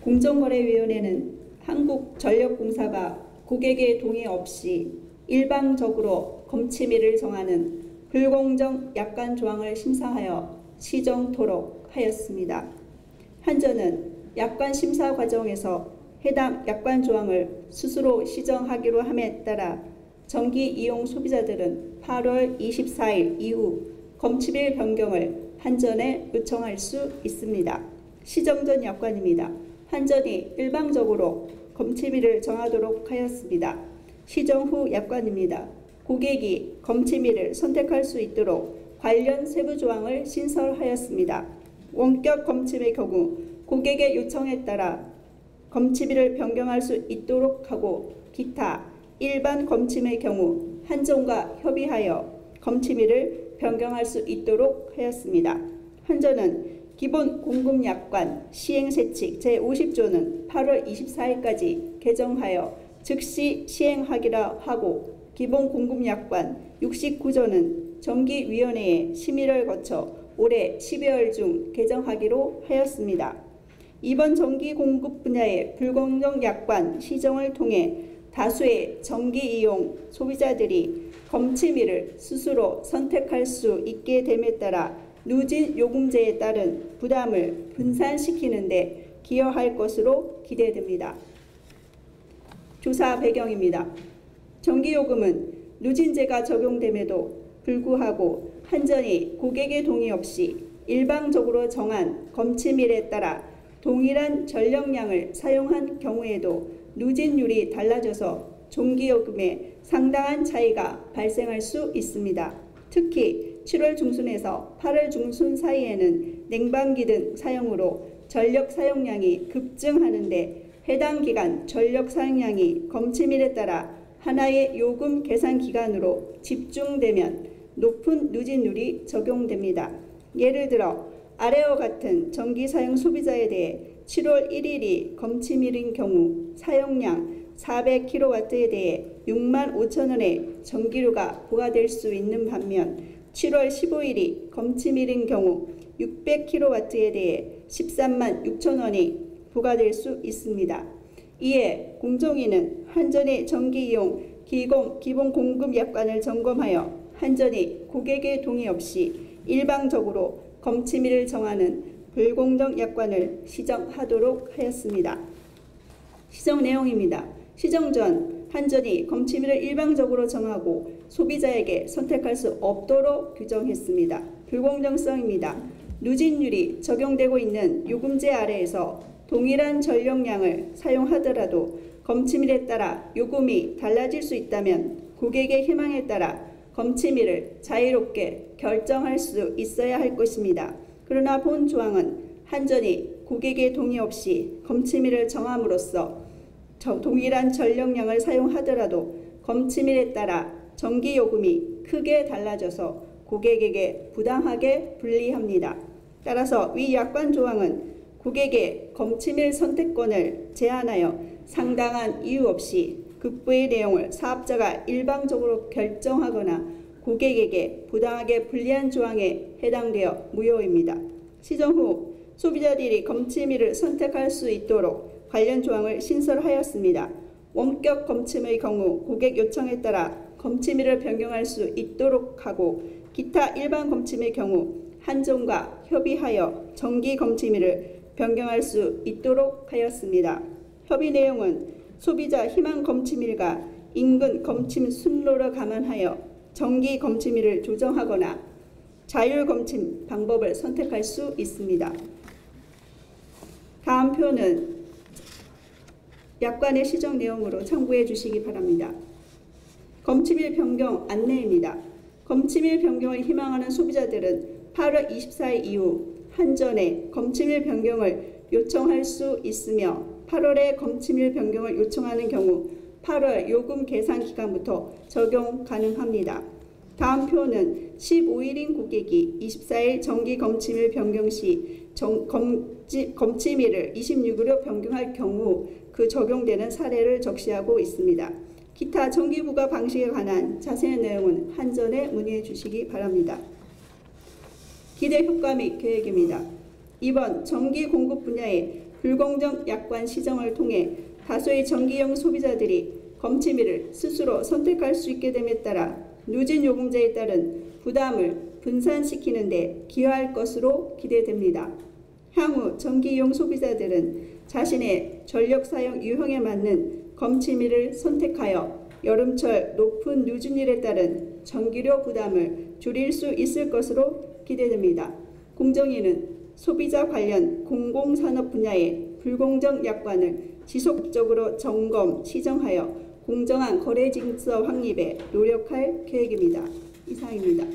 공정거래위원회는 한국전력공사가 고객의 동의 없이 일방적으로 검침일을 정하는 불공정 약관 조항을 심사하여 시정토록 하였습니다. 한전은 약관 심사 과정에서 해당 약관 조항을 스스로 시정하기로 함에 따라 전기 이용 소비자들은 8월 24일 이후 검침일 변경을 한전에 요청할 수 있습니다. 시정전 약관입니다. 한전이 일방적으로 검침일을 정하도록 하였습니다. 시정 후 약관입니다. 고객이 검침일을 선택할 수 있도록 관련 세부 조항을 신설하였습니다. 원격 검침의 경우 고객의 요청에 따라 검침일을 변경할 수 있도록 하고 기타 일반 검침의 경우 한전과 협의하여 검침일을 변경할 수 있도록 하였습니다. 한전은 기본 공급 약관 시행 세칙 제50조는 8월 24일까지 개정하여 즉시 시행하기라 하고 기본 공급 약관 69조는 정기위원회의 심의를 거쳐 올해 12월 중 개정하기로 하였습니다. 이번 전기 공급 분야의 불공정 약관 시정을 통해 다수의 전기 이용 소비자들이 검침일을 스스로 선택할 수 있게 됨에 따라 누진 요금제에 따른 부담을 분산시키는 데 기여할 것으로 기대됩니다. 조사 배경입니다. 전기요금은 누진제가 적용됨에도 불구하고 한전이 고객의 동의 없이 일방적으로 정한 검침일에 따라 동일한 전력량을 사용한 경우에도 누진율이 달라져서 전기요금에 상당한 차이가 발생할 수 있습니다. 특히 7월 중순에서 8월 중순 사이에는 냉방기 등 사용으로 전력 사용량이 급증하는데 해당 기간 전력 사용량이 검침일에 따라 하나의 요금 계산 기간으로 집중되면 높은 누진율이 적용됩니다. 예를 들어 아래와 같은 전기 사용 소비자에 대해 7월 1일이 검침일인 경우 사용량 400kW에 대해 6만 5천 원의 전기료가 부과될 수 있는 반면 7월 15일이 검침일인 경우 600kW에 대해 13만 6천 원이 부과될 수 있습니다. 이에 공정위는 한전의 전기 이용 기공, 기본 공급 약관을 점검하여 한전이 고객의 동의 없이 일방적으로 검침일을 정하는 불공정 약관을 시정하도록 하였습니다. 시정 내용입니다. 시정 전 한전이 검침일을 일방적으로 정하고 소비자에게 선택할 수 없도록 규정했습니다. 불공정성입니다. 누진율이 적용되고 있는 요금제 아래에서 동일한 전력량을 사용하더라도 검침일에 따라 요금이 달라질 수 있다면 고객의 희망에 따라 검침일을 자유롭게 결정할 수 있어야 할 것입니다. 그러나 본 조항은 한전이 고객의 동의 없이 검침일을 정함으로써 동일한 전력량을 사용하더라도 검침일에 따라 전기 요금이 크게 달라져서 고객에게 부당하게 불리합니다. 따라서 위 약관 조항은 고객의 검침일 선택권을 제한하여 상당한 이유 없이 급부의 내용을 사업자가 일방적으로 결정하거나 고객에게 부당하게 불리한 조항에 해당되어 무효입니다. 시정 후 소비자들이 검침일을 선택할 수 있도록 관련 조항을 신설하였습니다. 원격 검침의 경우 고객 요청에 따라 검침일을 변경할 수 있도록 하고 기타 일반 검침의 경우 한정과 협의하여 정기 검침일을 변경할 수 있도록 하였습니다. 협의 내용은 소비자 희망 검침일과 인근 검침 순로를 감안하여 정기 검침일을 조정하거나 자율 검침 방법을 선택할 수 있습니다. 다음 표는 약관의 시정 내용으로 참고해 주시기 바랍니다. 검침일 변경 안내입니다. 검침일 변경을 희망하는 소비자들은 8월 24일 이후 한전에 검침일 변경을 요청할 수 있으며 8월에 검침일 변경을 요청하는 경우 8월 요금 계산 기간부터 적용 가능합니다. 다음 표는 15일인 고객이 24일 정기 검침일 변경 시 정, 검지, 검침일을 26일로 변경할 경우 그 적용되는 사례를 적시하고 있습니다. 기타 정기 부과 방식에 관한 자세한 내용은 한전에 문의해 주시기 바랍니다. 기대 효과 및 계획입니다. 이번 전기 공급 분야의 불공정 약관 시정을 통해 다수의 전기용 소비자들이 검침이를 스스로 선택할 수 있게 됨에 따라 누진 요금제에 따른 부담을 분산시키는 데 기여할 것으로 기대됩니다. 향후 전기용 소비자들은 자신의 전력 사용 유형에 맞는 검침이를 선택하여 여름철 높은 누진율에 따른 전기료 부담을 줄일 수 있을 것으로 기대됩니다. 공정위는 소비자 관련 공공산업 분야의 불공정 약관을 지속적으로 점검, 시정하여 공정한 거래 질서 확립에 노력할 계획입니다. 이상입니다.